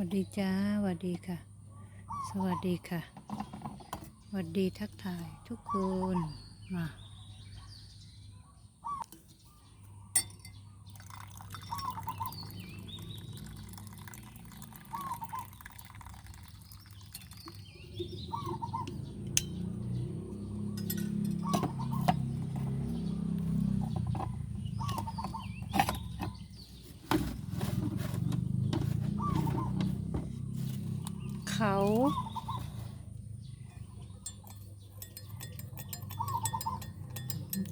วัสดีจ้าสวัสดีค่ะ สวัสดีค่ะสวัสดีทักทายทุกคนมา เขา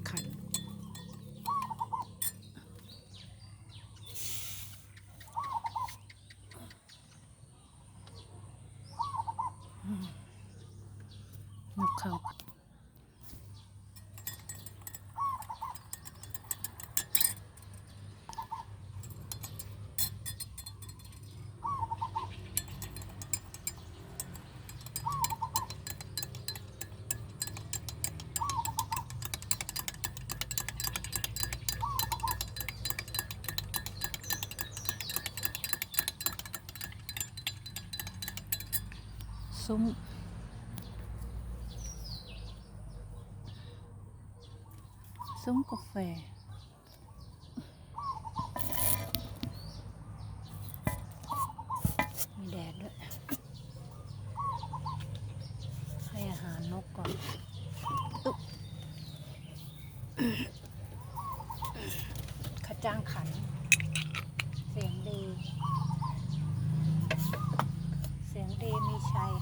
ขันนกเขา ซุ้มซุ้มกาแฟ มีแดดด้วย ให้อาหารนกก่อนอุ๊บขจ้างขัน เสียงดี เสียงดีมีชัย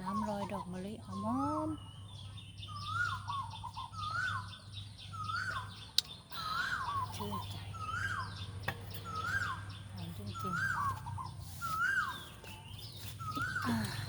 น้ำลอยดอกมะลิหอมอมชื่นใจหอมจริงๆ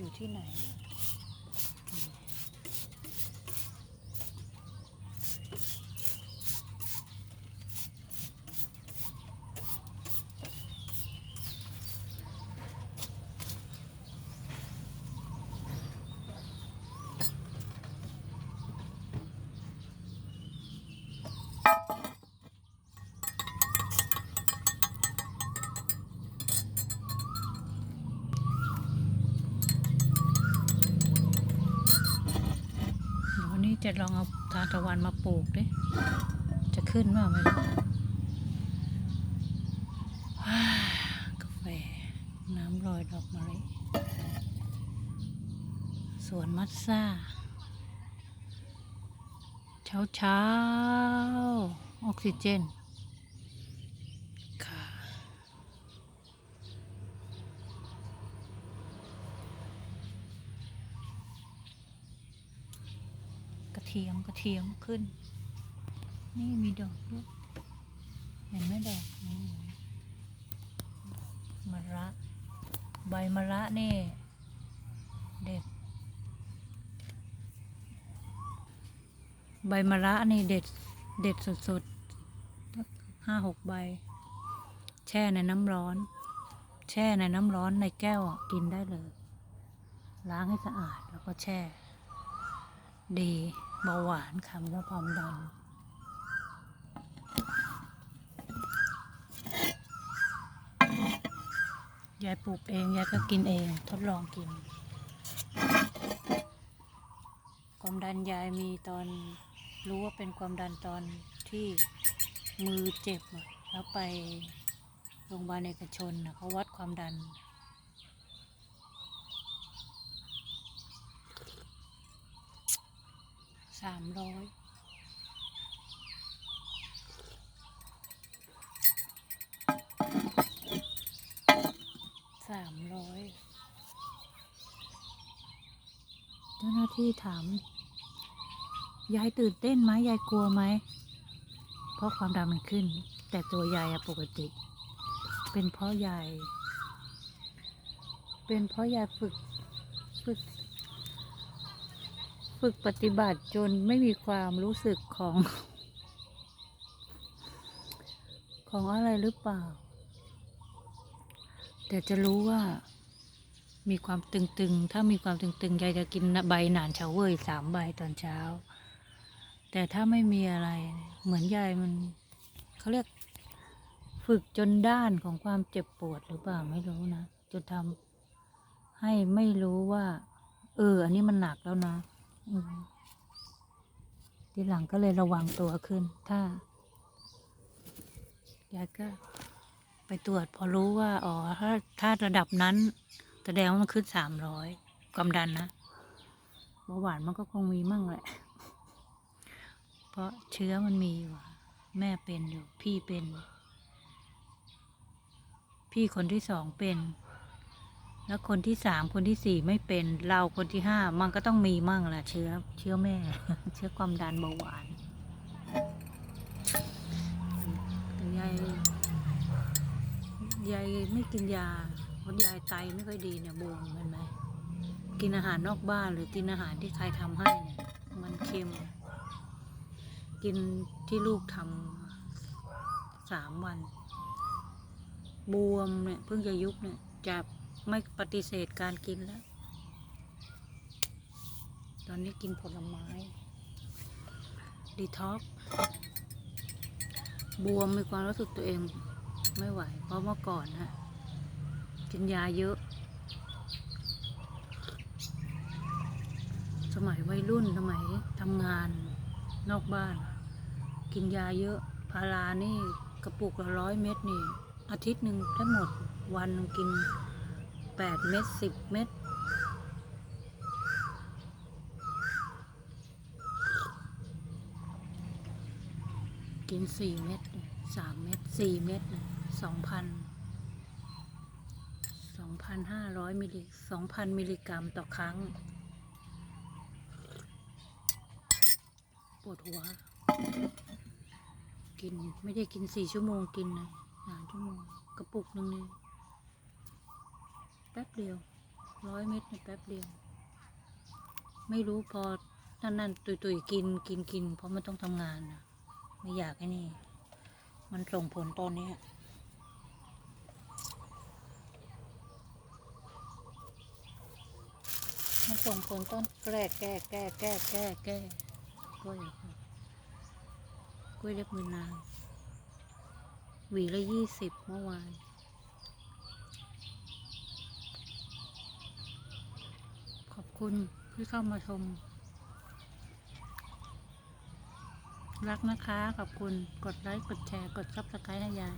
อยู่ที่ไหน จะลองเอาทานตะวันมาปลูกดิจะขึ้นว่าไหม่รู้ว้ากาแฟน้ำลอยดอกมะลิสวนมัตซ่า เช้าเช้าออกซิเจน ค่ะ กระ เทียมกระเทียมขึ้น นี่มีดอกด้วยเห็นไหมดอกนี่มะระ ใบมะระนี่ เด็ด ใบมะระนี่เด็ด เด็ดสดๆห้าหกใบ แช่ในน้ำร้อน แช่ในน้ำร้อนในแก้วกินได้เลย ล้างให้สะอาดแล้วก็แช่ ดี เบาหวานคำว่าความดันยายปลูกเองยายก็กินเอง ทดลองกิน ความดันยายมีตอนรู้ว่าเป็นความดันตอนที่มือเจ็บอะแล้วไปโรงพยาบาลเอกชนนะเขาวัดความดัน สามร้อยสามร้อยเจ้าหน้าที่ถาม ยายตื่นเต้นไหมยายกลัวไหม เพราะความดันมันขึ้น แต่ตัวยายอะปกติ เป็นเพราะยาย เป็นเพราะยายฝึกฝึก ฝึกปฏิบัติจนไม่มีความรู้สึกของ ของอะไรหรือเปล่า แต่จะรู้ว่ามีความตึงๆ ถ้ามีความตึงๆ ยายจะกินใบหนานเฉาเว่ยสามใบตอนเช้า แต่ถ้าไม่มีอะไร เหมือนยายมันเขาเรียกฝึกจนด้านของความเจ็บปวดหรือเปล่าไม่รู้นะจนทำให้ไม่รู้ว่า เออ อันนี้มันหนักแล้วนะ ทีหลังก็เลยระวังตัวขึ้น ถ้ายายก็ไปตรวจพอรู้ว่า อ๋อ ถ้าถ้าระดับนั้น แสดงว่ามันขึ้นสามร้อยความดันนะเบาหวานมันก็คงมีมั่งแหละ เพราะเชื้อมันมีอยู่ะแม่เป็นอยู่ พี่เป็น พี่คนที่สองเป็น แล้วคนที่สามคนที่สี่ไม่เป็นเราคนที่ห้ามันก็ต้องมีมั่งแหละเชื้อ เชื้อแม่ เชื้อความดันเบาหวานยายยายไม่กินยาเพราะยายไตไม่ค่อยดีเนี่ยบวมเห็นไหมกินอาหารนอกบ้านหรือกินอาหารที่ใครทำให้เนี่ยมันเค็ม กินที่ลูกทำสามวัน บวมเนี่ยเพิ่งจะยุบเนี่ยจะ ไม่ปฏิเสธการกินแล้ว ตอนนี้กินผลไม้ ดีท็อกซ์บวมมีความรู้สึกตัวเองไม่ไหว เพราะเมื่อก่อนฮะกินยาเยอะ สมัยวัยรุ่นสมัยทำงานนอกบ้าน กินยาเยอะ พารานี่กระปุกละร้อยเม็ดนี่ อาทิตย์หนึ่งทั้หมดวันกิน แปดเม็ดสิบเม็ดกินสี่เม็ดสามเม็ดสี่เม็ดสองพันสองพันห้าร้อยมิลลิสองพันมิลลิกรัมต่อครั้ง ปวดหัว กิน ไม่ได้กินสี่ชั่วโมงกินนะสามชั่วโมง กระปุกหนึ่งเลย แป๊บเดียวร้อยเม็ดเนี่ยแป๊บเดียว ไม่รู้พอนั่นนั่นตุยตุยๆกินกินกิน เพราะมันต้องทำงานนะไม่อยากไอ้นี่ มันส่งผลตอนนี้มันส่งผลต้นแก้แก้แก้แก้แก้แก้กล้วยกล้วยเล็บมือนางหวีละยี่สิบเมื่อวาน ขอบ คุณที่เข้ามาชม รักนะคะ ขอบคุณ กดไลค์ กดแชร์ กดซับสไครต์ให้ยาย